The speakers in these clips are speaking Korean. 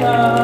감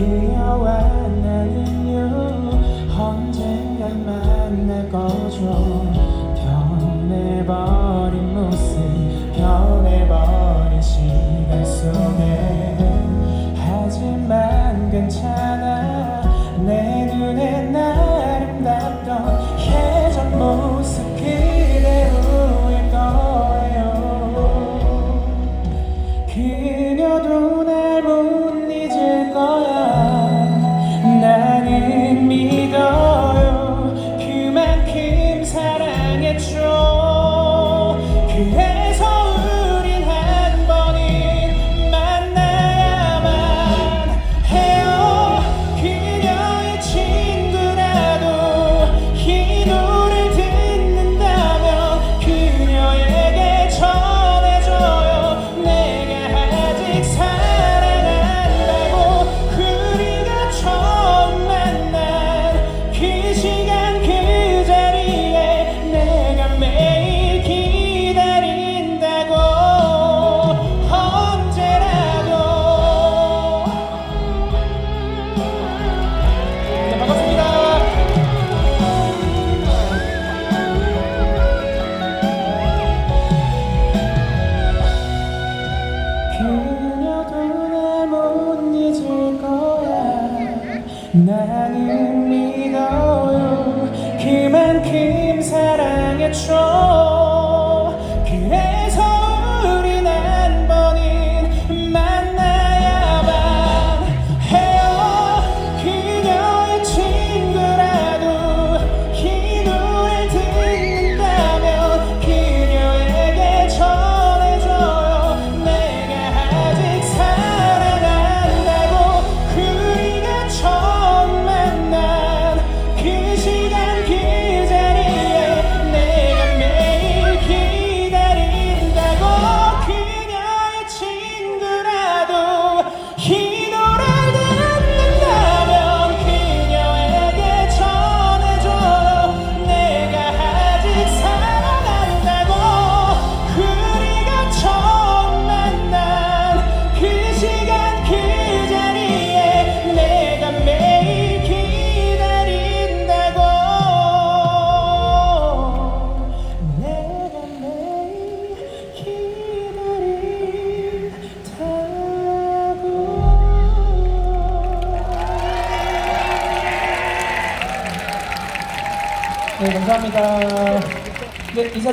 아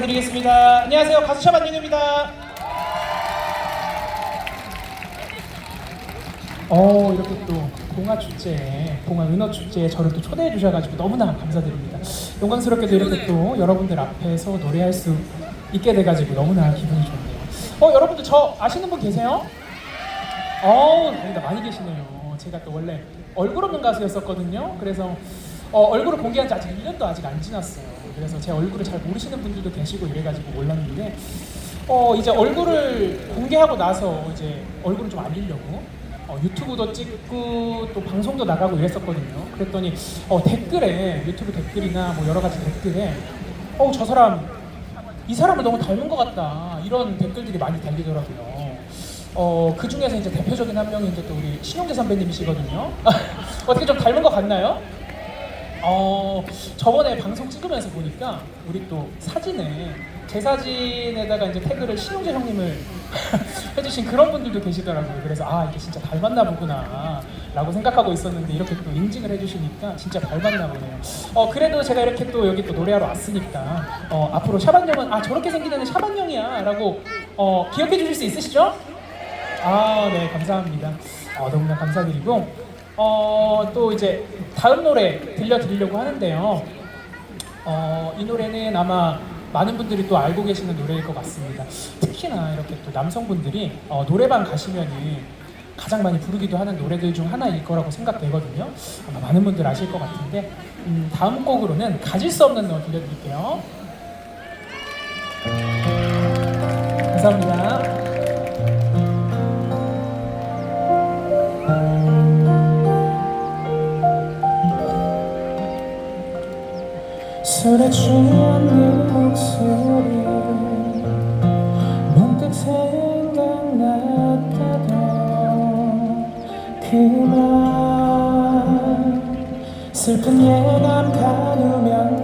인사드리겠습니다 안녕하세요 가수 샤반윤입니다 어 이렇게 또 봉화 축제에 봉화 은어 축제에 저를 또 초대해 주셔가지고 너무나 감사드립니다. 영광스럽게도 이렇게 또 여러분들 앞에서 노래할 수 있게 돼가지고 너무나 기분이 좋네요. 어 여러분들 저 아시는 분 계세요? 어 다행이다 많이 계시네요. 제가 또 원래 얼굴 없는 가수였었거든요. 그래서 어, 얼굴을 공개한 지 아직 1년도 아직 안 지났어요. 그래서 제 얼굴을 잘 모르시는 분들도 계시고 이래가지고 몰랐는데 어 이제 얼굴을 공개하고 나서 이제 얼굴을 좀 알리려고 어, 유튜브도 찍고 또 방송도 나가고 이랬었거든요. 그랬더니 어, 댓글에 유튜브 댓글이나 뭐 여러 가지 댓글에 어 저 사람 이 사람을 너무 닮은 것 같다 이런 댓글들이 많이 달리더라고요. 어, 그 중에서 이제 대표적인 한 명이 이제 또 우리 신용재 선배님이시거든요. 어떻게 좀 닮은 것 같나요? 어, 저번에 방송 찍으면서 보니까 우리 또 사진에 제 사진에다가 이제 태그를 신용재 형님을 해주신 그런 분들도 계시더라고요. 그래서 아 이게 진짜 닮았나 보구나라고 생각하고 있었는데 이렇게 또 인증을 해주시니까 진짜 닮았나 보네요. 어 그래도 제가 이렇게 또 여기 또 노래하러 왔으니까 어 앞으로 샤반형은 아 저렇게 생긴 애는 샤반형이야라고 어 기억해 주실 수 있으시죠? 아, 네, 감사합니다. 어, 너무나 감사드리고, 어, 또 이제 다음 노래 들려드리려고 하는데요. 어, 이 노래는 아마 많은 분들이 또 알고 계시는 노래일 것 같습니다. 특히나 이렇게 또 남성분들이 어, 노래방 가시면은 가장 많이 부르기도 하는 노래들 중 하나일 거라고 생각되거든요. 아마 많은 분들 아실 것 같은데, 음, 다음 곡으로는 가질 수 없는 너 들려드릴게요. 감사합니다. 취한 네 목소리 문득 생각났다던 그말 슬픈 예감 가누면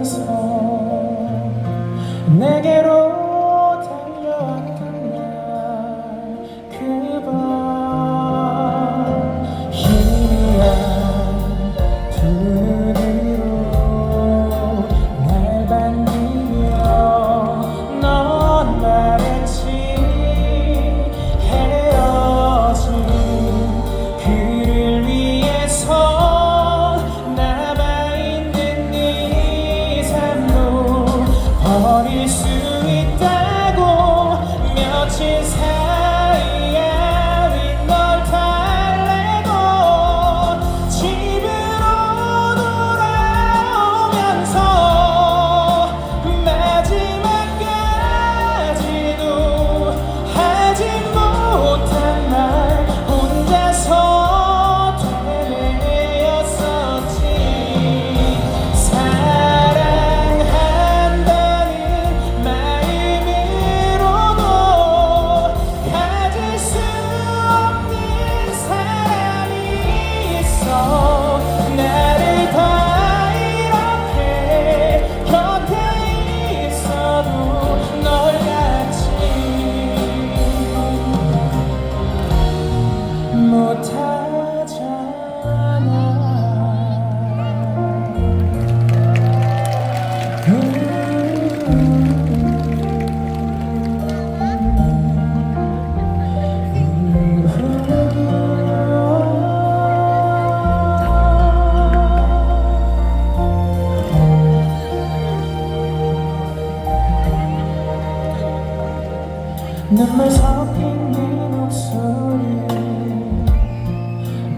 눈물 섞인 네 목소리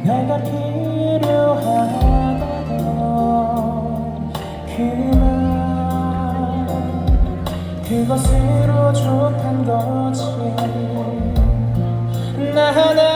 내가 필요하다던 그말 그것으로 족한 거지. 나 하나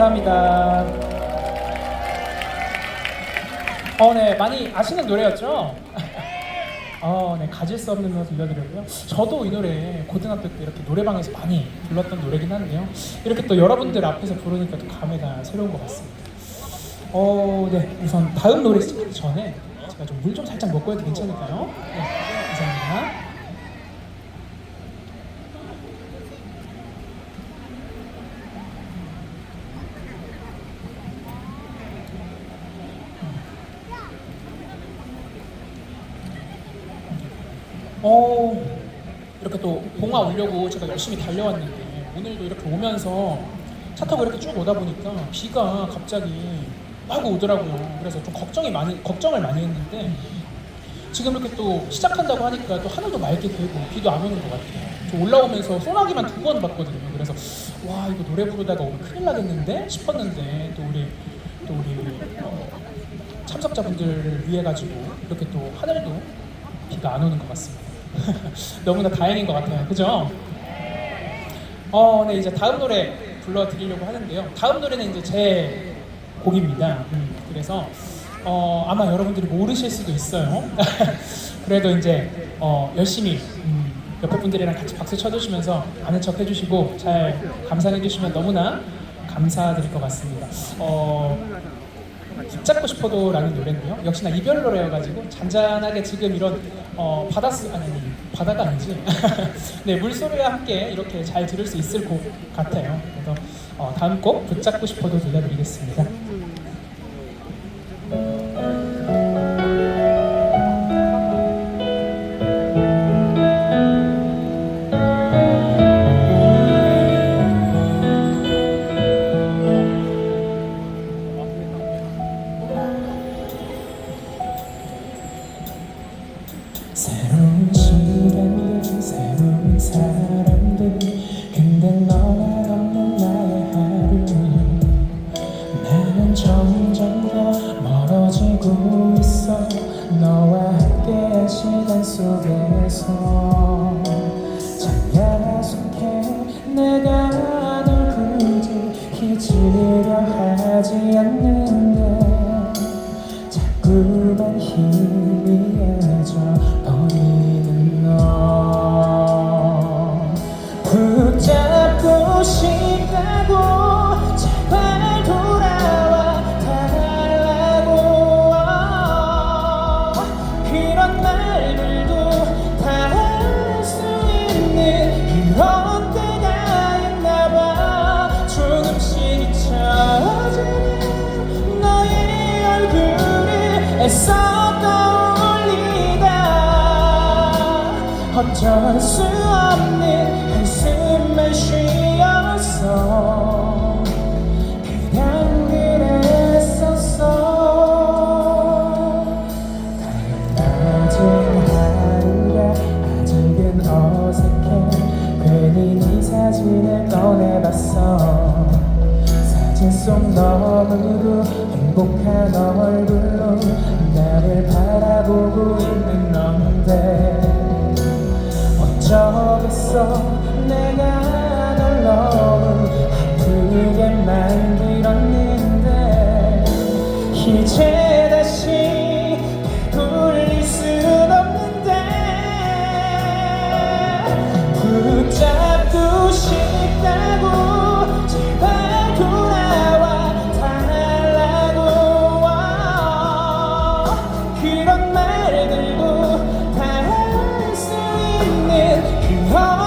감사합니다. 어, 네, 많이 아시는 노래였죠? 어, 네, 가질 수 없는 너 들려드렸고요. 저도 이 노래 고등학교 때 이렇게 노래방에서 많이 불렀던 노래긴 한데요. 이렇게 또 여러분들 앞에서 부르니까 또 감회가 새로운 것 같습니다. 어, 네, 우선 다음 노래 시작하기 전에 제가 좀 물좀 살짝 먹고 해도 괜찮을까요? 네, 감사합니다. 어 이렇게 또 봉화 오려고 제가 열심히 달려왔는데 오늘도 이렇게 오면서 차 타고 이렇게 쭉 오다 보니까 비가 갑자기 막 오더라고요. 그래서 좀 걱정이 많이 걱정을 많이 했는데 지금 이렇게 또 시작한다고 하니까 또 하늘도 맑게 되고 비도 안 오는 것 같아요. 저 올라오면서 소나기만 두 번 봤거든요. 그래서 와 이거 노래 부르다가 오늘 큰일 나겠는데 싶었는데 또 우리 또 우리 어, 참석자분들을 위해 가지고 이렇게 또 하늘도 비가 안 오는 것 같습니다. 너무나 다행인 것 같아요. 그죠? 어, 네 이제 다음 노래 불러드리려고 하는데요. 다음 노래는 이제 제 곡입니다. 음, 그래서 어, 아마 여러분들이 모르실 수도 있어요. 그래도 이제 어, 열심히 음, 옆에 분들이랑 같이 박수 쳐주시면서 아는 척 해주시고 잘 감상해주시면 너무나 감사드릴 것 같습니다. 어, 붙잡고 싶어도라는 노래인데요. 역시나 이별 노래여가지고 잔잔하게 지금 이런 어, 바다스 아니 아니 바다가 아니지. 네 물소리와 함께 이렇게 잘 들을 수 있을 곡 같아요. 그래서 어, 다음 곡 붙잡고 싶어도 들려드리겠습니다. 내가 널 굳이 잊으려 하지 않는 수 말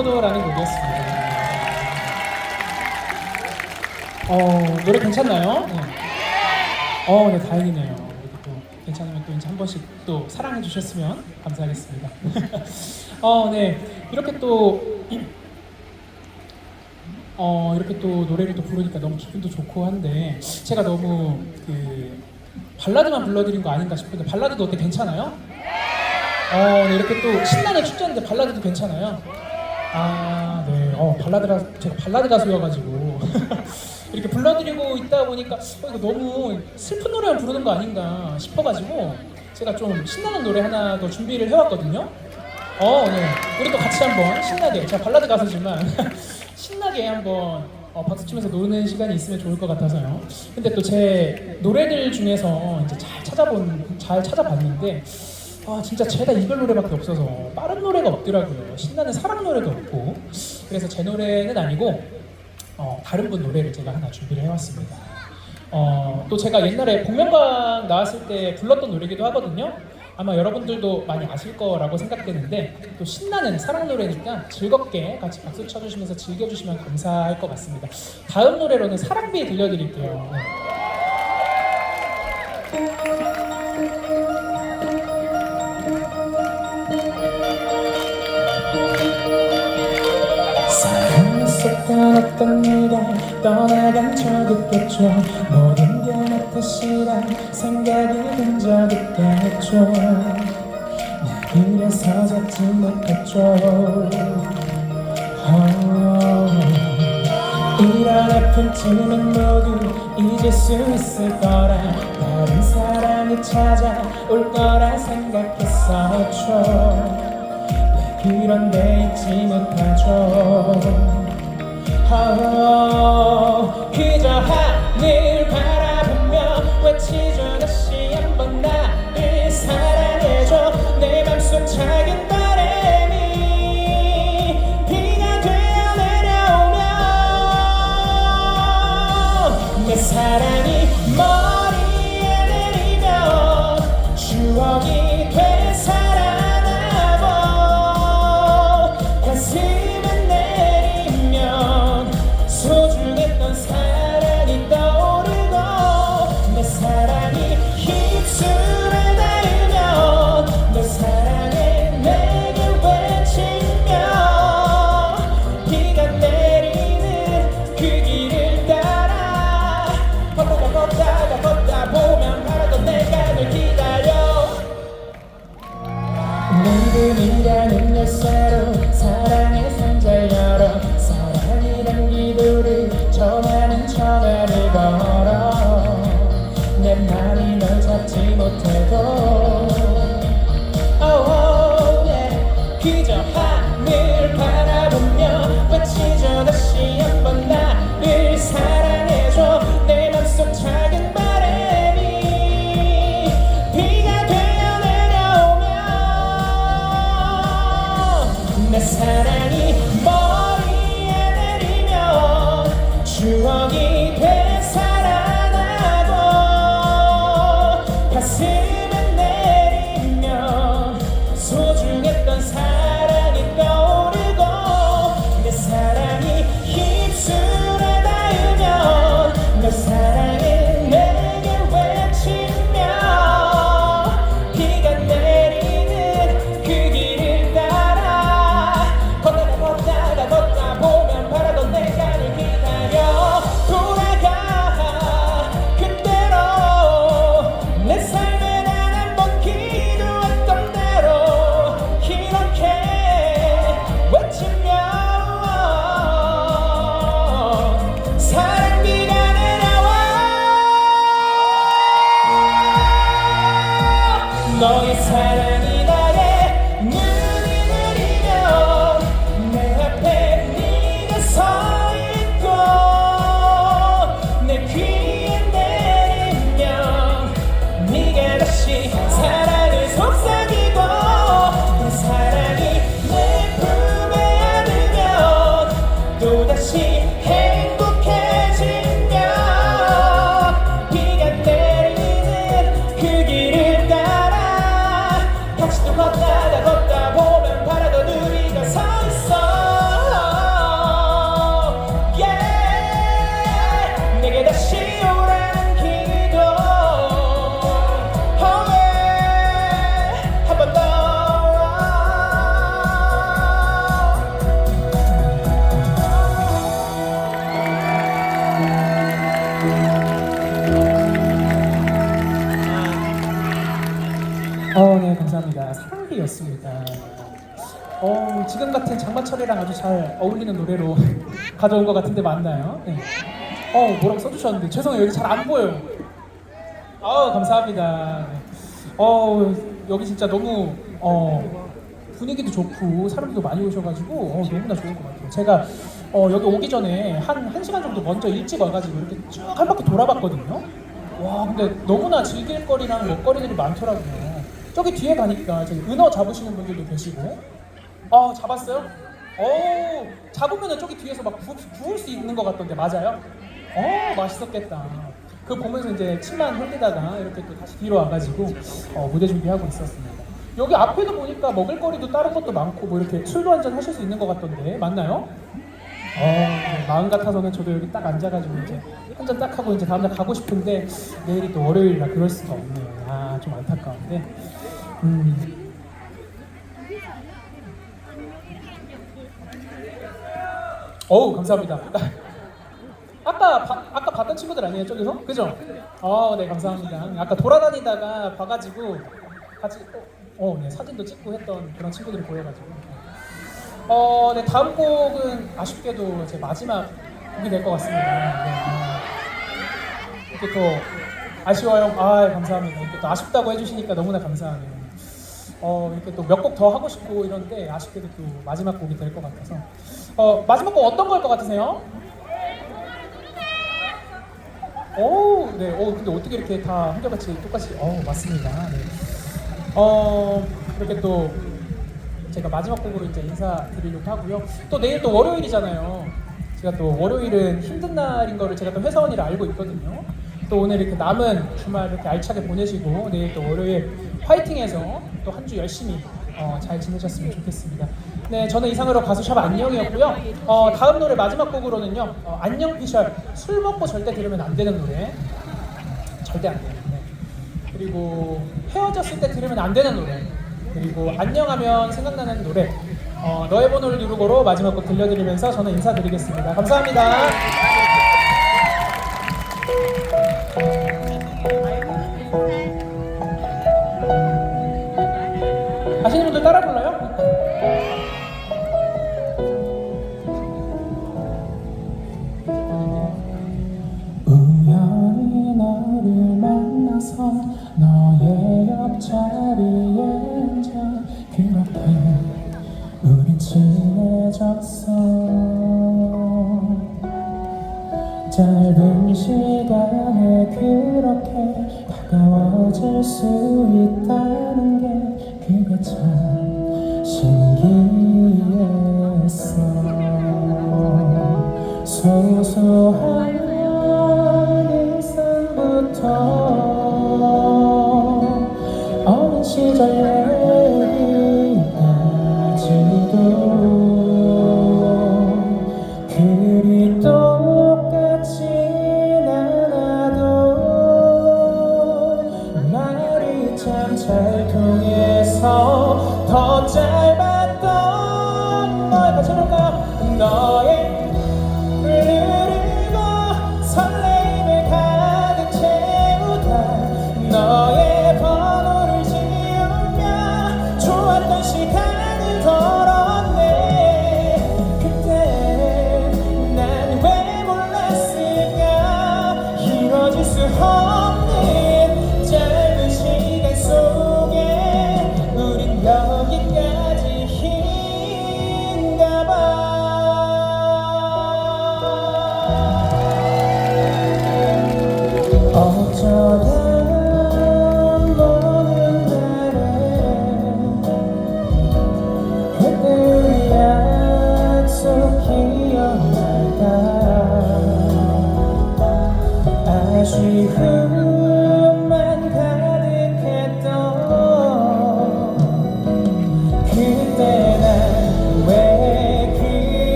싶어도라는 곡이었습니다. 어, 노래 괜찮나요? 네. 어, 네, 다행이네요. 또 괜찮으면 또 이제 한 번씩 또 사랑해 주셨으면 감사하겠습니다. 어, 네, 이렇게 또 어, 이렇게 또 노래를 또 부르니까 너무 기분도 좋고 한데 제가 너무 그 발라드만 불러드린 거 아닌가 싶은데 발라드도 어때 괜찮아요? 어, 네, 이렇게 또 신나는 축제인데 발라드도 괜찮아요. 아, 네. 어, 발라드라 제가 발라드 가수여가지고 이렇게 불러드리고 있다 보니까 어, 이거 너무 슬픈 노래만 부르는 거 아닌가 싶어가지고 제가 좀 신나는 노래 하나 더 준비를 해왔거든요. 어, 네. 우리 또 같이 한번 신나게 제가 발라드 가수지만 신나게 한번 어, 박수 치면서 노는 시간이 있으면 좋을 것 같아서요. 근데 또 제 노래들 중에서 이제 잘 찾아본 잘 찾아봤는데 아 진짜 죄다 이별 노래밖에 없어서 빠른 노래가 없더라고요. 신나는 사랑 노래도 없고 그래서 제 노래는 아니고 어, 다른 분 노래를 제가 하나 준비를 해왔습니다. 어, 또 제가 옛날에 복면가왕 나왔을 때 불렀던 노래기도 하거든요. 아마 여러분들도 많이 아실 거라고 생각되는데 또 신나는 사랑 노래니까 즐겁게 같이 박수 쳐주시면서 즐겨주시면 감사할 것 같습니다. 다음 노래로는 사랑비 들려드릴게요. 사랑했었던 어떤 네가 떠나간 적 있겠죠. 모든 게내 탓이라 생각이 든적 있겠죠. 나 그래서 잡지 못했죠. oh. 이런 아픔쯤은 모두 잊을 수 있을 거라 다른 사랑이 찾아올 거라 생각했었죠 그런데 잊지 못하죠. 어, 그저 하늘 바라보며 외치죠. 다시 한번 나를 사랑해줘. 내 맘속 작은 장마철이랑 아주 잘 어울리는 노래로 가져온 것 같은데 맞나요? 네. 어, 뭐라고 써주셨는데 죄송해요. 여기 잘 안 보여요. 아 감사합니다. 네. 어, 여기 진짜 너무 어, 분위기도 좋고 사람들도 많이 오셔가지고 어, 너무나 좋은 것 같아요. 제가 어, 여기 오기 전에 한, 한 시간 정도 먼저 일찍 와가지고 이렇게 쭉 한 바퀴 돌아봤거든요. 와 근데 너무나 즐길 거리랑 먹거리들이 많더라고요. 저기 뒤에 가니까 저기 은어 잡으시는 분들도 계시고 아 잡았어요? 오 잡으면은 저기 뒤에서 막 구, 구울 수 있는 것 같던데 맞아요? 어 맛있었겠다. 그거 보면서 이제 침만 흘리다가 이렇게 또 다시 뒤로 와가지고 어, 무대 준비하고 있었습니다. 여기 앞에도 보니까 먹을거리도 다른 것도 많고 뭐 이렇게 술도 한잔 하실 수 있는 것 같던데 맞나요? 어, 네, 마음 같아서는 저도 여기 딱 앉아가지고 이제 한 잔 딱 하고 이제 다음 날 가고 싶은데 내일이 또 월요일이라 그럴 수가 없네요. 아, 좀 안타까운데. 음. 어우, 감사합니다. 아까 바, 아까 봤던 친구들 아니에요 저기서? 그죠? 어, 네 감사합니다. 아까 돌아다니다가 봐가지고 같이 어, 어, 네 사진도 찍고 했던 그런 친구들이 보여가지고. 어, 네 다음 곡은 아쉽게도 제 마지막 곡이 될 것 같습니다. 네, 아, 이렇게 또 아쉬워요. 아, 감사합니다. 이렇게 또 아쉽다고 해주시니까 너무나 감사하네요. 어, 이렇게 또 몇 곡 더 하고 싶고 이런데 아쉽게도 또 마지막 곡이 될 것 같아서. 어, 마지막 곡 어떤 걸 것 같으세요? 오, 네, 오, 근데 어떻게 이렇게 다 한결같이 똑같이, 어, 맞습니다. 네. 어, 이렇게 또 제가 마지막 곡으로 이제 인사드리려고 하고요. 또 내일 또 월요일이잖아요. 제가 또 월요일은 힘든 날인 거를 제가 또 회사원이라 알고 있거든요. 또 오늘 이렇게 남은 주말 이렇게 알차게 보내시고 내일 또 월요일 화이팅해서 또 한 주 열심히 어, 잘 지내셨으면 좋겠습니다. 네, 저는 이상으로 가수 샵 안녕이었고요. 어, 다음 노래 마지막 곡으로는요. 어, 안녕 피셜 술 먹고 절대 들으면 안 되는 노래. 절대 안 돼요. 네. 그리고 헤어졌을 때 들으면 안 되는 노래. 그리고 안녕하면 생각나는 노래. 어, 너의 번호를 누르고로 마지막 곡 들려드리면서 저는 인사드리겠습니다. 감사합니다. 소소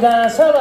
Danza